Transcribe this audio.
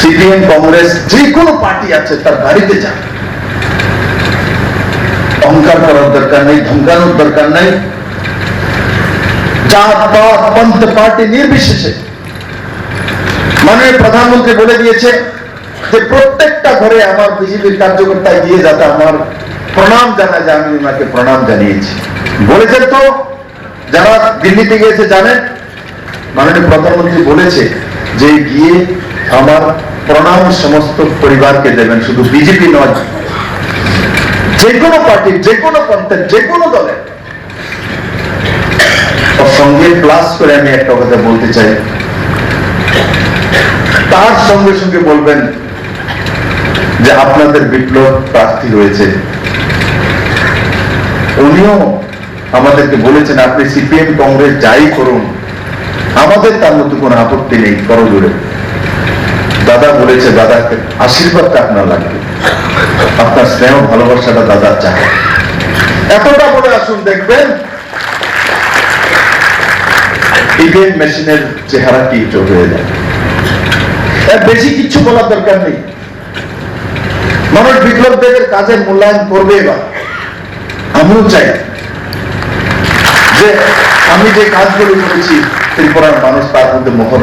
CPM, Congress যে কোনো party আছে, তার বাড়িতে যান অহংকার করার দরকার নেই, ধমকানোর দরকার নেই। পন্থ, পার্টি নির্বিশেষে। মাননীয় প্রধানমন্ত্রী বলে দিয়েছে যে, প্রত্যেকটা ঘরে আমার বিজেপির কার্যকর্তায় গিয়ে যাতে আমার প্রণাম জানা যায় আমি ওনাকে প্রণাম জানিয়েছি। বলেছেন তো, যারা দিল্লিতে গিয়েছে জানেন, মাননীয় প্রধানমন্ত্রী বলেছে যে, গিয়ে আমার প্রণাম সমস্ত পরিবারকে দেবেন, শুধু বিজেপি নয় যে কোনো পার্টির যে কোনো পন্থের যে কোনো দলের সঙ্গে প্লাস করে আমি একটা কথা বলতে চাই। তার সঙ্গে সঙ্গে বলবেন যে আপনাদের বিপ্লব প্রার্থী রয়েছে উনিও আমাদেরকে বলেছেন, আপনি সিপিএম, কংগ্রেস যাই করুন, আমাদের তার মধ্যে কোনো আপত্তি নেই করজোরে দাদা বলেছে, দাদাকে আশীর্বাদটা আপনার লাগবে আপনার স্নেহ, ভালোবাসাটা দাদা চায় এতটা বলে আসুন, দেখবেন? ইভিএম মেশিনের চেহারা কি হয়ে যায়। বেশি কিছু বলার দরকার নেই। মানুষ বিপ্লব দেবের কাজের মূল্যায়ন করবে এবার। আমিও চাই যে আমি যে কাজগুলো করেছি, ত্রিপুরার মানুষ তার মধ্যে মোহর